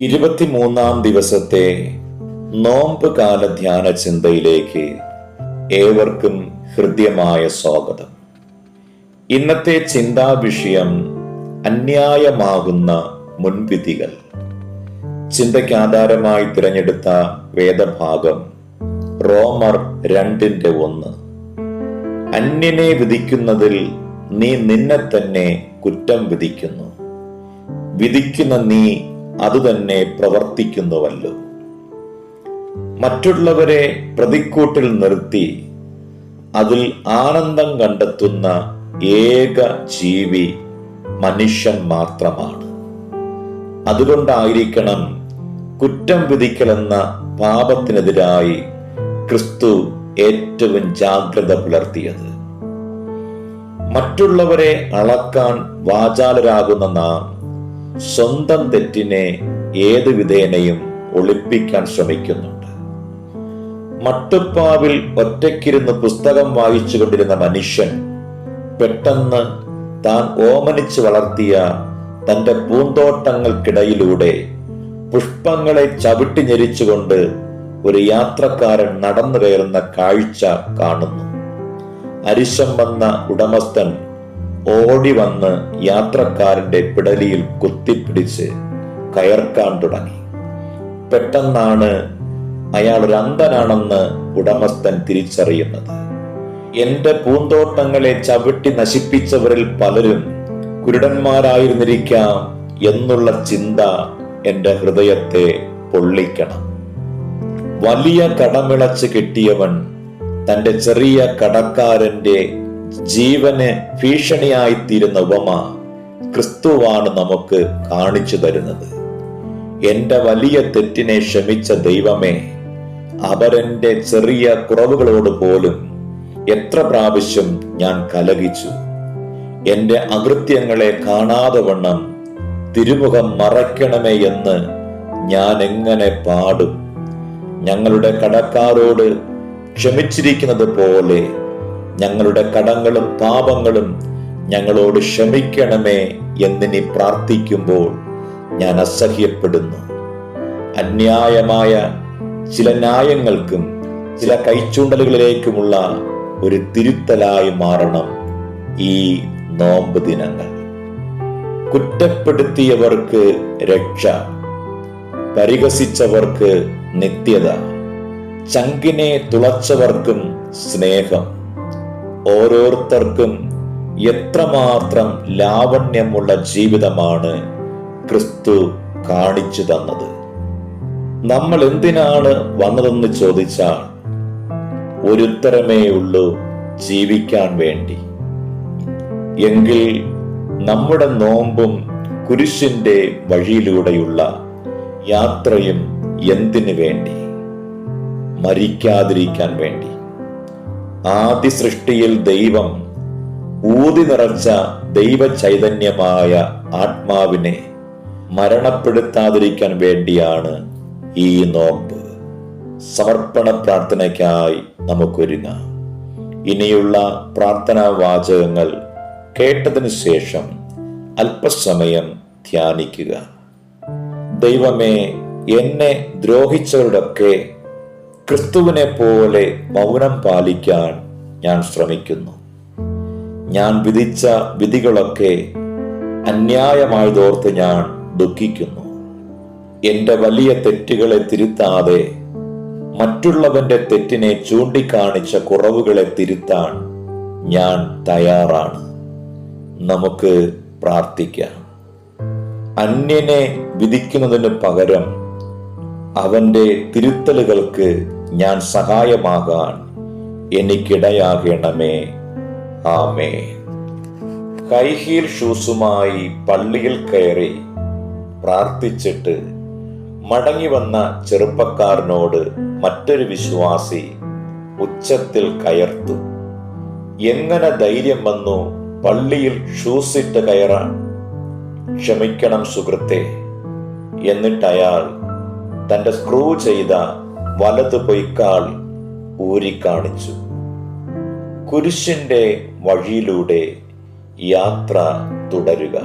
ഇരുപത്തിമൂന്നാം ദിവസത്തെ നോമ്പ് കാല ധ്യാന ചിന്തയിലേക്ക് ഏവർക്കും ഹൃദ്യമായ സ്വാഗതം. ഇന്നത്തെ ചിന്താ വിഷയം അന്യായമാകുന്ന മുൻവിധികൾ. ചിന്തയ്ക്ക് ആധാരമായി തിരഞ്ഞെടുത്ത വേദഭാഗം റോമർ രണ്ടിന്റെ ഒന്ന്. അന്യനെ വിധിക്കുന്നതിൽ നീ നിന്നെ തന്നെ കുറ്റം വിധിക്കുന്നു. വിധിക്കുന്ന നീ അതുതന്നെ പ്രവർത്തിക്കുന്നുവല്ലോ. മറ്റുള്ളവരെ പ്രതിക്കൂട്ടിൽ നിർത്തി അതിൽ ആനന്ദം കണ്ടെത്തുന്ന ഏക ജീവി മനുഷ്യൻ മാത്രമാണ്. അതുകൊണ്ടായിരിക്കണം കുറ്റം വിധിക്കലെന്ന പാപത്തിനെതിരായി ക്രിസ്തു ഏറ്റവും ജാഗ്രത പുലർത്തിയത്. മറ്റുള്ളവരെ അളക്കാൻ വാചാലരാകുന്ന നാം സ്വന്തം തെറ്റിനെ ഏത് വിധേനയും ഒളിപ്പിക്കാൻ ശ്രമിക്കുന്നുണ്ട്. മട്ടുപ്പാവിൽ ഒറ്റയ്ക്കിരുന്ന് പുസ്തകം വായിച്ചുകൊണ്ടിരുന്ന മനുഷ്യൻ പെട്ടെന്ന് താൻ ഓമനിച്ച് വളർത്തിയ തന്റെ പൂന്തോട്ടങ്ങൾക്കിടയിലൂടെ പുഷ്പങ്ങളെ ചവിട്ടി ഞെരിച്ചുകൊണ്ട് ഒരു യാത്രക്കാരൻ നടന്നു കയറുന്ന കാഴ്ച കാണുന്നു. അരിശം വന്ന ഉടമസ്ഥൻ ഓടി വന്ന് യാത്രക്കാരന്റെ പിടലിയിൽ കുത്തിപ്പിടിച്ച് കയർക്കാൻ തുടങ്ങി. പെട്ടെന്നാണ് അയാൾ ഒരു അന്ധനാണെന്ന് ഉടമസ്ഥൻ തിരിച്ചറിയുന്നത്. എന്റെ പൂന്തോട്ടങ്ങളെ ചവിട്ടി നശിപ്പിച്ചവരിൽ പലരും കുരുടന്മാരായിരുന്നിരിക്കാം എന്നുള്ള ചിന്ത എന്റെ ഹൃദയത്തെ പൊള്ളിക്കണം. വലിയ കടമിളച്ച് കിട്ടിയവൻ തന്റെ ചെറിയ കടക്കാരന്റെ ജീവന് ഭീഷണിയായിത്തീരുന്ന ഉപമ ക്രിസ്തുവാണ് നമുക്ക് കാണിച്ചു തരുന്നത്. എന്റെ വലിയ തെറ്റിനെ ക്ഷമിച്ച ദൈവമേ അവരെന്റെ ചെറിയ കുറവുകളോട് പോലും എത്ര പ്രാവശ്യം ഞാൻ കലകിച്ചു. എന്റെ അകൃത്യങ്ങളെ കാണാതെ വണ്ണം തിരുമുഖം മറയ്ക്കണമേ എന്ന് ഞാൻ എങ്ങനെ പാടും. ഞങ്ങളുടെ കടക്കാരോട് ക്ഷമിച്ചിരിക്കുന്നത് പോലെ ഞങ്ങളുടെ കടങ്ങളും പാപങ്ങളും ഞങ്ങളോട് ക്ഷമിക്കണമേ എന്നിനി പ്രാർത്ഥിക്കുമ്പോൾ ഞാൻ അസഹ്യപ്പെടുന്നു. അന്യായമായ ചില ന്യായങ്ങൾക്കും ചില കൈച്ചൂണ്ടലുകളിലേക്കുമുള്ള ഒരു തിരുത്തലായി മാറണം ഈ നോമ്പ് ദിനങ്ങൾ. കുറ്റപ്പെടുത്തിയവർക്ക് രക്ഷ പരിഹസിച്ചവർക്ക് നിത്യത ചങ്കിനെ തുളച്ചവർക്കും സ്നേഹം. ഓരോരുത്തർക്കും എത്രമാത്രം ലാവണ്യമുള്ള ജീവിതമാണ് ക്രിസ്തു കാണിച്ചു തന്നത്. നമ്മൾ എന്തിനാണ് വന്നതെന്ന് ചോദിച്ചാൽ ഒരുത്തരമേ ഉള്ളൂ ജീവിക്കാൻ വേണ്ടി. എങ്കിൽ നമ്മുടെ നോമ്പും കുരിശിന്റെ വഴിയിലൂടെയുള്ള യാത്രയും എന്തിനു വേണ്ടി? മരിക്കാതിരിക്കാൻ വേണ്ടി. ആദ്യ സൃഷ്ടിയിൽ ദൈവം ഊതി നിറച്ച ദൈവ ചൈതന്യമായ ആത്മാവിനെ മരണപ്പെടുത്താതിരിക്കാൻ വേണ്ടിയാണ് ഈ നോമ്പ്. സമർപ്പണ പ്രാർത്ഥനയ്ക്കായി നമുക്കൊരുങ്ങാം. ഇനിയുള്ള പ്രാർത്ഥനാ വാചകങ്ങൾ കേട്ടതിന് ശേഷം അല്പസമയം ധ്യാനിക്കുക. ദൈവമേ എന്നെ ദ്രോഹിച്ചവരുടെയൊക്കെ ക്രിസ്തുവിനെ പോലെ മൗനം പാലിക്കാൻ ഞാൻ ശ്രമിക്കുന്നു. ഞാൻ വിധിച്ച വിധികളൊക്കെ അന്യായമായി അന്യായമായതോർത്ത് ഞാൻ ദുഃഖിക്കുന്നു. എന്റെ വലിയ തെറ്റുകളെ തിരുത്താതെ മറ്റുള്ളവന്റെ തെറ്റിനെ ചൂണ്ടിക്കാണിച്ച കുറവുകളെ തിരുത്താൻ ഞാൻ തയ്യാറാണ്. നമുക്ക് പ്രാർത്ഥിക്കാം. അന്യനെ വിധിക്കുന്നതിന് പകരം അവന്റെ തിരുത്തലുകൾക്ക് ഞാൻ സഹായമാകാൻ എനിക്കിടയാകണമേ. ആമേ ഹൈഹീൽ ഷൂസുമായി പള്ളിയിൽ കയറി പ്രാർത്ഥിച്ചിട്ട് മടങ്ങി വന്ന ചെറുപ്പക്കാരനോട് മറ്റൊരു വിശ്വാസി ഉച്ചത്തിൽ കയർത്തു. എങ്ങനെ ധൈര്യം വന്നു പള്ളിയിൽ ഷൂസിട്ട് കയറാൻ? ക്ഷമിക്കണം സുഹൃത്തെ എന്നിട്ട് അയാൾ തന്റെ സ്ക്രൂ ചെയ്ത വലതു പൊയ്ക്കാൾ ഊരിക്കാണിച്ചു കുരിശിന്റെ വഴിയിലൂടെ യാത്ര തുടരുക.